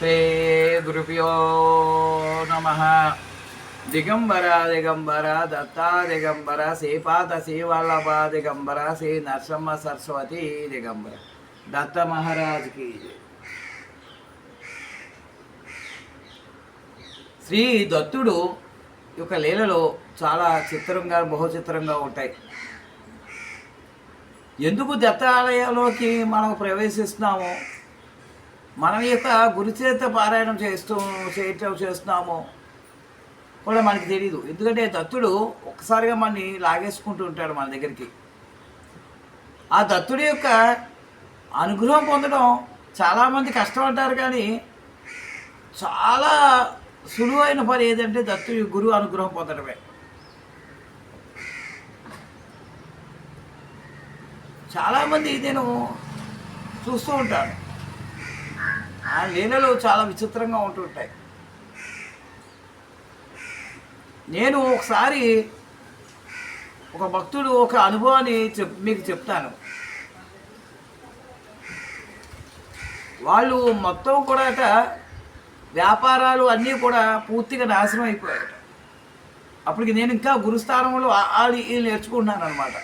శ్రీ గురుభ్యో నమ దిగంబర దిగంబర దత్తా దిగంబర శ్రీపాద శ్రీవల్లభ దిగంబర శ్రీ నరసింహ సరస్వతి దిగంబర దత్త మహారాజుకి శ్రీ దత్తుడు యొక్క లీలలో చాలా చిత్రంగా బహుచిత్రంగా ఉంటాయి. ఎందుకు దత్తాలయంలోకి మనం ప్రవేశిస్తున్నామో? మనం యొక్క గురుచేత పారాయణం చేస్తూ చేయటం చేస్తున్నాము కూడా మనకి తెలియదు ఎందుకంటే దత్తుడు ఒక్కసారిగా మనని లాగేసుకుంటూ ఉంటాడు మన దగ్గరికి. ఆ దత్తుడి యొక్క అనుగ్రహం పొందడం చాలామంది కష్టం అంటారు కానీ చాలా సులువైన పని ఏదంటే దత్తుడి గురువు అనుగ్రహం పొందడమే. చాలామంది నేను చూస్తూ ఉంటాను. ఆ లీలలు చాలా విచిత్రంగా ఉంటుంటాయి. నేను ఒకసారి ఒక భక్తుడు ఒక అనుభవాన్ని చెప్ మీకు చెప్తాను. వాళ్ళు మొత్తం కూడా వ్యాపారాలు అన్నీ కూడా పూర్తిగా నాశనం అయిపోయాయి అప్పటికి నేను ఇంకా గురుస్థానంలో వాళ్ళు నేర్చుకుంటున్నాను అనమాట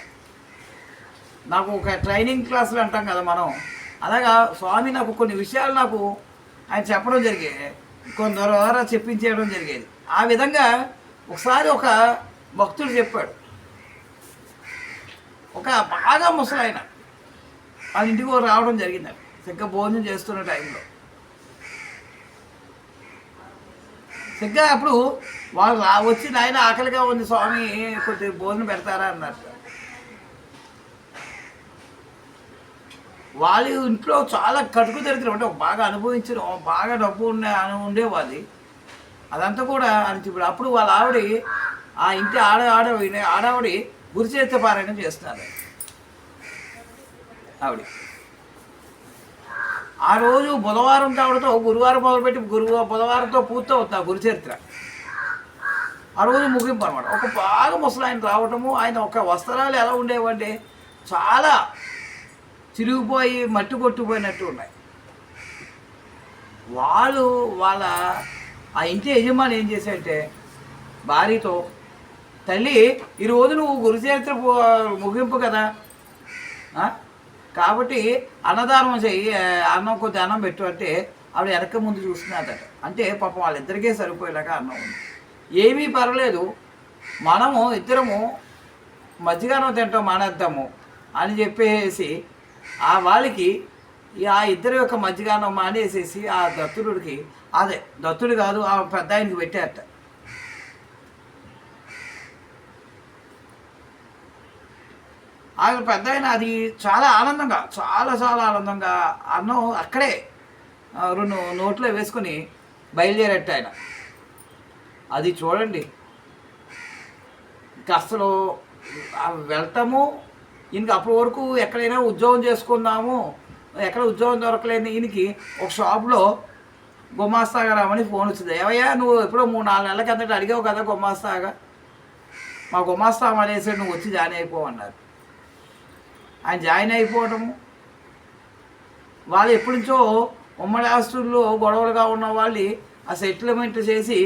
నాకు ఒక ట్రైనింగ్ క్లాసులు అంటాం కదా మనం. అలాగా స్వామి నాకు కొన్ని విషయాలు నాకు ఆయన చెప్పడం జరిగేది కొన్ని ద్వారా చెప్పించేయడం జరిగేది. ఆ విధంగా ఒకసారి ఒక భక్తుడు చెప్పాడు. ఒక బాగా ముసలాయన. వాళ్ళ ఇంటికి రావడం జరిగింది సరిగ్గా భోజనం చేస్తున్న టైంలో. సరిగ్గా అప్పుడు వాళ్ళు రా వచ్చి నాయన ఆకలిగా ఉంది స్వామి కొద్దిగా భోజనం పెడతారా అన్నారు. వాళ్ళు ఇంట్లో చాలా కటుకు దరిద్రం. అంటే బాగా అనుభవించిన బాగా డబ్బు ఉండే అని ఉండేవాళ్ళు. అదంతా కూడా అని ఇప్పుడు అప్పుడు వాళ్ళ ఆవిడ ఆ ఇంటి ఆడ ఆడ ఆడావిడి గురిచేత పారాయణం చేస్తున్నారు. ఆవిడ. ఆ రోజు బుధవారం కావడంతో గురువారం మొదలుపెట్టి గురు బుధవారంతో పూర్తి ఆ గురుచరిత్ర ఆ రోజు ముగింపు అనమాట ఒక బాగా ముసలాయన రావటము ఆయన ఒక వస్త్రాలు ఎలా ఉండేవంటే చాలా చిరిగిపోయి మట్టి కొట్టుకుపోయినట్టు ఉన్నాయి. వాళ్ళు వాళ్ళ ఆ ఇంటి యజమాని ఏం చేశాడంటే భార్యతో తల్లి ఈరోజు నువ్వు గురుచరిత్ర పో- ముగింపు కదా? కాబట్టి అన్నదానం చెయ్యి అన్నం కొద్ది అన్నం పెట్టు అంటే ఆవిడ వెనక ముందు చూస్తున్నదట. అంటే పాపం వాళ్ళిద్దరికే సరిపోయేలాగా అన్నం ఉంది. ఏమీ పర్వాలేదు. మనము ఇద్దరము మజ్జిగానం తింటాం మానేద్దాము అని చెప్పేసి ఆ వాళ్ళకి ఆ ఇద్దరి యొక్క మధ్యగానం మానేసేసి ఆ దత్తుడికి అదే దత్తుడు కాదు ఆ పెద్ద ఆయనకి పెట్టారట. ఆ పెద్ద ఆయన అది చాలా ఆనందంగా చాలా చాలా ఆనందంగా అన్నం అక్కడే రెండు నోట్లో వేసుకొని బయలుదేరట్టు ఆయన. అది చూడండి. ఇంకా అసలు వెళ్తాము ఈయనకి అప్పటి వరకు ఎక్కడైనా ఉద్యోగం చేసుకుందాము ఎక్కడ ఉద్యోగం దొరకలేని ఈయనకి ఒక షాప్లో గుమాస్తాగా రామని ఫోన్ వచ్చింది. ఏవయ్యా నువ్వు ఎప్పుడో మూడు నాలుగు నెలల కిందట అడిగావు కదా గుమాస్తాగా మా గుమాస్తా అనేసి నువ్వు వచ్చి జాయిన్ అయిపోవన్నారు ఆయన జాయిన్ అయిపోవటము. వాళ్ళు ఎప్పటి నుంచో ఉమ్మడి ఆస్తుల్లో గొడవలుగా ఉన్న వాళ్ళు ఆ సెటిల్మెంట్ చేసి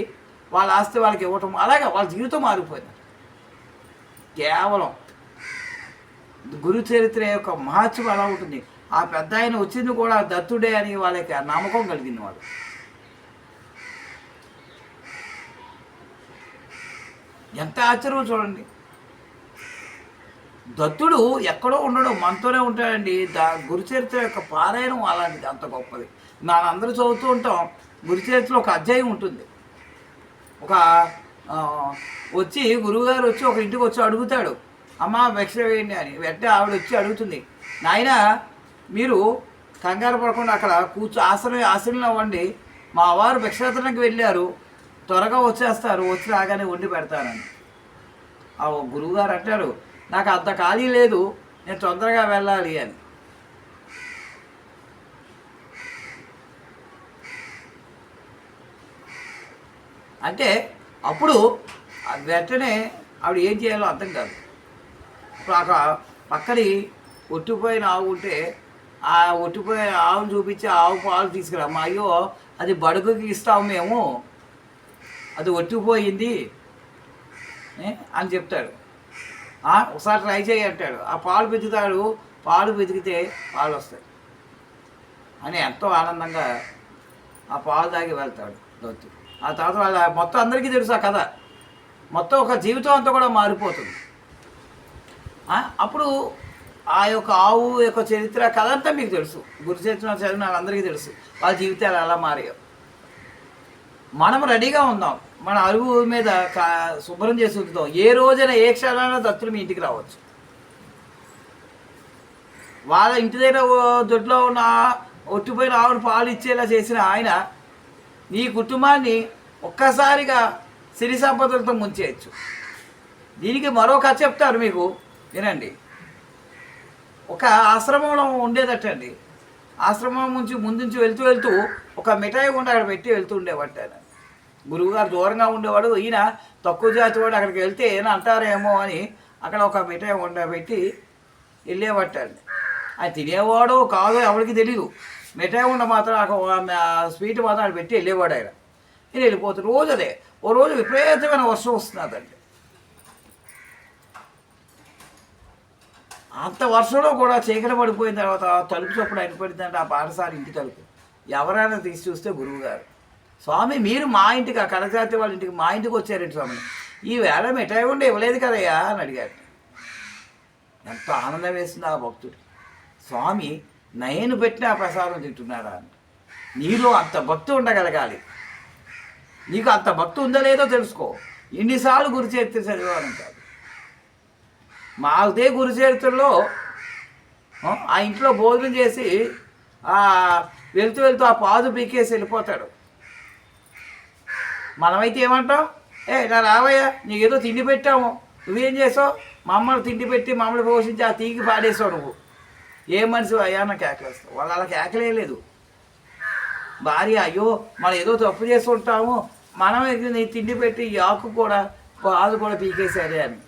వాళ్ళ ఆస్తి వాళ్ళకి ఇవ్వటం అలాగే వాళ్ళ జీవితం మారిపోయింది. కేవలం గురు చరిత్ర యొక్క మహత్వం అలా ఉంటుంది. ఆ పెద్ద ఆయన వచ్చింది కూడా దత్తుడే అని వాళ్ళకి నమ్మకం కలిగింది వాళ్ళు ఎంత ఆశ్చర్యం చూడండి. దత్తుడు ఎక్కడో ఉండడు మనతోనే ఉంటాడండి. దా గురుచరిత్ర యొక్క పారాయణం అలాంటిది అంత గొప్పది. నా అందరూ చదువుతూ ఉంటాం. గురుచరిత్రలో ఒక అధ్యాయం ఉంటుంది. ఒక వచ్చి గురువుగారు వచ్చి ఒక ఇంటికి వచ్చి అడుగుతాడు. అమ్మ భిక్ష వేయండి అని. వెంటనే ఆవిడ వచ్చి అడుగుతుంది నాయన మీరు కంగారు పడకుండా అక్కడ కూర్చో ఆసనం ఆసనం అవ్వండి మా వారు భిక్షాటనకి వెళ్ళారు. త్వరగా వచ్చేస్తారు వచ్చి రాగానే వండి పెడతానని ఆ గురువుగారు అంటారు నాకు అంత ఖాళీ లేదు నేను తొందరగా వెళ్ళాలి అని. అంటే అప్పుడు వెంటనే ఆవిడ ఏం చేయాలో అర్థం కాదు. ఇప్పుడు అక్కడ పక్కని ఒట్టిపోయిన ఆవు ఉంటే ఆ ఒట్టిపోయిన ఆవును చూపించి ఆవు పాలు తీసుకురామ్మా. అయ్యో అది బడుగుకి ఇస్తాము మేము. అది ఒట్టిపోయింది. అని చెప్తాడు. ఒకసారి ట్రై చేయి అంటాడు. ఆ పాలు పెతుకుతాడు పాలు పెతికితే పాలు వస్తాయి. అని ఎంతో ఆనందంగా ఆ పాలు తాగి వెళ్తాడు దొత్తు. ఆ తర్వాత వాళ్ళ మొత్తం అందరికీ తెలుసు ఆ కథ. మొత్తం ఒక జీవితం అంతా కూడా మారిపోతుంది. అప్పుడు ఆ యొక్క ఆవు యొక్క చరిత్ర కథ అంతా మీకు తెలుసు. గురు చరిత్ర చదివిన వాళ్ళందరికీ తెలుసు. వాళ్ళ జీవితాలు ఎలా మారాయో. మనం రెడీగా ఉందాం. మన అరుగు మీద కా- శుభ్రం చేసి ఉంచుతాం ఏ రోజైనా ఏ క్షణాన దత్తులు మీ ఇంటికి రావచ్చు. వాళ్ళ ఇంటి దగ్గర దొడ్లో ఉన్న ఒట్టిపోయిన ఆవును పాలు ఇచ్చేలా చేసిన ఆయన నీ కుటుంబాన్ని ఒక్కసారిగా సిరి సంపదలతో ముంచేయచ్చు. దీనికి మరో కథ చెప్తారు మీకు. వినండి. ఒక ఆశ్రమంలో ఉండేదటండి ఆశ్రమం నుంచి ముందు నుంచి వెళ్తూ వెళ్తూ ఒక మిఠాయి ఉండి అక్కడ పెట్టి వెళ్తూ ఉండేవాడు ఆయన. గురువుగారు దూరంగా ఉండేవాడు. ఈయన తక్కువ జాతి వాడు అక్కడికి వెళ్తే ఏమైనా అంటారేమో అని అక్కడ ఒక మిఠాయి ఉండ పెట్టి వెళ్ళేవట్టండి అది తినేవాడు కాదు ఎవరికి తెలియదు మిఠాయి ఉండ మాత్రం అక్కడ స్వీట్ మాత్రం అక్కడ పెట్టి వెళ్ళేవాడు ఆయన. నేను వెళ్ళిపోతాను రోజు అదే. ఓ రోజు విపరీతమైన వర్షం వస్తున్నదండి. అంత వర్షంలో కూడా చీకటి పడిపోయిన తర్వాత తలుపు చప్పుడు అయిపోయిందంటే ఆ పాఠశాల ఇంటి తలుపు. ఎవరైనా తీసి చూస్తే గురువు గారు. స్వామి మీరు మా ఇంటికి ఆ కడజాతి వాళ్ళ ఇంటికి మా ఇంటికి వచ్చారండి స్వామి. ఈ వేళ మిఠాయి ఉండి ఇవ్వలేదు కదయ్యా అని అడిగాడు ఎంత ఆనందం వేసింది ఆ భక్తుడు. స్వామి నేను పెట్టిన ఆ ప్రసాదం తింటున్నాడా అని. నీలో అంత భక్తి ఉండగలగాలి. నీకు అంత భక్తి ఉందో లేదో తెలుసుకో. ఎన్నిసార్లు గురి చరిత్ర చదివాను మాదే గురు చరిత్రలో ఆ, ఇంట్లో భోజనం చేసి ఆ వెళ్తూ వెళ్తూ ఆ పాదు పీకేసి వెళ్ళిపోతాడు. మనమైతే ఏమంటాం? ఏ ఇలా రావయ్యా నీకేదో తిండి పెట్టాము. నువ్వేం చేసావు? మమ్మల్ని తిండి పెట్టి మమ్మల్ని పోషించి ఆ తీగి పాడేసావు నువ్వు. ఏ మనిషి అయ్యా నాకు కేకలేస్తావు వాళ్ళు అలా కేకలేయలేదు భార్య అయ్యో మనం ఏదో తప్పు చేసి ఉంటాము. మనం నీ తిండి పెట్టి ఈ ఆకు కూడా పాదు కూడా పీకేశారే అని.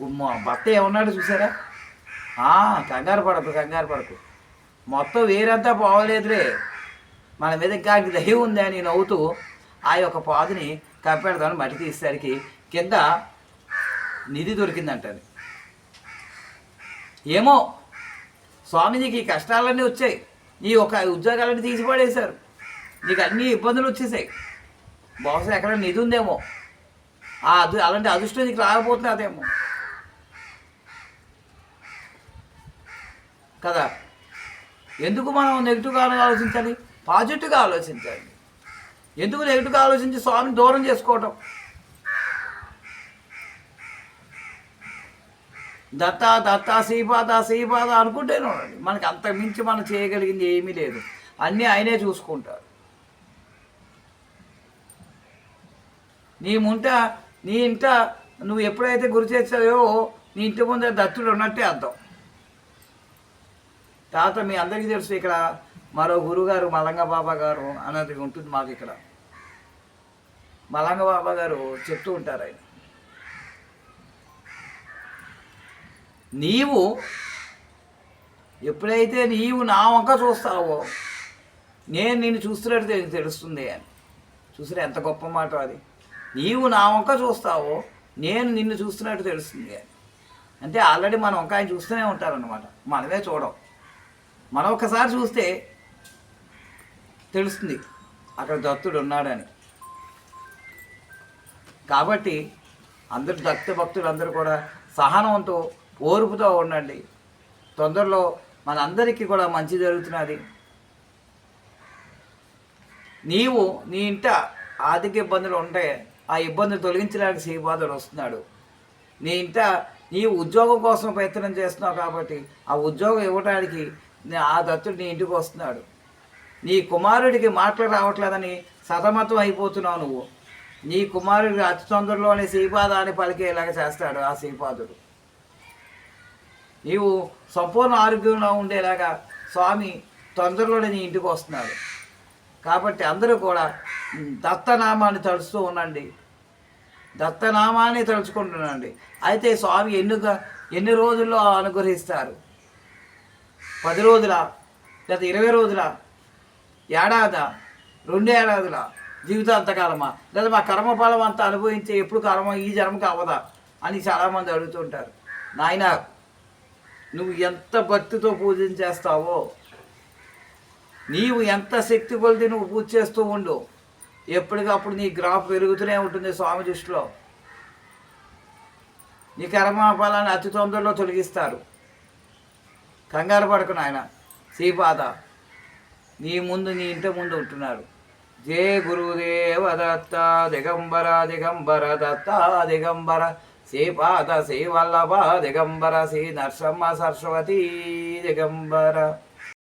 గుమ్మ. భర్త ఏమన్నాడు చూసారా? కంగారు పడకు కంగారు పడకు. మొత్తం వేరంతా పోవలేదులే మన మీద ఇంకా ఆయనకి ఉంది అని నవ్వుతూ ఆ యొక్క పాదుని కప్పెడదాన్ని మట్టి తీసేసరికి కింద నిధి దొరికిందంటది. ఏమో స్వామిజీకి ఈ కష్టాలన్నీ వచ్చాయి. నీ ఒక ఉద్యోగాలన్నీ తీసి పడేశారు నీకు అన్ని ఇబ్బందులు వచ్చేసాయి. బహుశా ఎక్కడ నిధి ఉందేమో. ఆ అలాంటి అదృష్టం నీకు రాకపోతుంది కదా? ఎందుకు మనం నెగిటివ్గా ఆలోచించాలి? పాజిటివ్గా ఆలోచించాలి. ఎందుకు నెగిటివ్గా ఆలోచించి స్వామిని దూరం చేసుకోవటం? దత్త దత్త శ్రీపాద శ్రీపాద అనుకుంటేనే ఉండండి. మనకి అంత మించి మనం చేయగలిగింది ఏమీ లేదు. అన్నీ ఆయనే చూసుకుంటారు నీ ముంట నీ ఇంట నువ్వు ఎప్పుడైతే గురి చేసావో నీ ఇంటి ముందే దత్తుడు ఉన్నట్టే అర్థం. తాత మీ అందరికీ తెలుసు ఇక్కడ మరో గురుగారు మలంగ బాబా గారు అన్నది ఉంటుంది మాకు ఇక్కడ. మలంగ బాబా గారు చెప్తూ ఉంటారు ఆయన. నీవు ఎప్పుడైతే నీవు నా వంక చూస్తావో నేను నిన్ను చూస్తున్నట్టు తెలుస్తుంది అని. చూసినా ఎంత గొప్ప మాట అది. నీవు నా వంక చూస్తావో నేను నిన్ను చూస్తున్నట్టు తెలుస్తుంది అని. అంటే ఆల్రెడీ మన వంక ఆయన చూస్తూనే ఉంటారనమాట మనమే చూడం. మనం ఒకసారి చూస్తే తెలుస్తుంది అక్కడ దత్తుడు ఉన్నాడని. కాబట్టి అందరు దత్త భక్తులు అందరూ కూడా సహనంతో ఓర్పుతో ఉండండి. తొందరలో మనందరికీ కూడా మంచి జరుగుతున్నది. నీవు నీ ఇంట ఆర్థిక ఇబ్బందులు ఉంటే ఆ ఇబ్బందులు తొలగించడానికి శ్రీపాదుడు వస్తున్నాడు. నీ ఇంట నీ ఉద్యోగం కోసం ప్రయత్నం చేస్తున్నావు కాబట్టి ఆ ఉద్యోగం ఇవ్వడానికి ఆ దత్తుడు నీ ఇంటికి వస్తున్నాడు. నీ కుమారుడికి మాటలు రావట్లేదని సతమతం అయిపోతున్నావు నువ్వు. నీ కుమారుడికి అతి తొందరలోనే శ్రీపాదాన్ని పలికేలాగా చేస్తాడు ఆ శ్రీపాదుడు. నీవు సంపూర్ణ ఆరోగ్యంలో ఉండేలాగా స్వామి తొందరలోనే నీ ఇంటికి వస్తున్నాడు. కాబట్టి అందరూ కూడా దత్తనామాన్ని తలుస్తూ ఉండండి. దత్తనామాన్ని తలుచుకుంటున్నాండి. అయితే స్వామి ఎన్నుగా ఎన్ని రోజుల్లో అనుగ్రహిస్తారు? పది రోజుల లేదా ఇరవై రోజుల ఏడాది రెండు ఏడాదుల జీవితాంతకాలమా లేదా మా కర్మఫలం అంతా అనుభవించే ఎప్పుడు కర్మ ఈ జన్మకి అవ్వదా అని చాలామంది అడుగుతుంటారు నాయన నువ్వు ఎంత భక్తితో పూజ చేస్తావో నీవు ఎంత శక్తి కొలిది నువ్వు పూజ చేస్తూ ఉండు ఎప్పటికప్పుడు నీ గ్రాఫ్ పెరుగుతూనే ఉంటుంది స్వామి దృష్టిలో. నీ కర్మఫలాన్ని అతి తొందరలో తొలగిస్తారు. కంగారు పడకు నాయన. శ్రీపాద నీ ముందు నీ ఇంటి ముందు ఉంటున్నారు జే గురుదేవ దత్త దిగంబర దిగంబర దత్త దిగంబర. శ్రీపాద శ్రీవల్లభ దిగంబర శ్రీ నరసమ్మ సరస్వతి దిగంబర.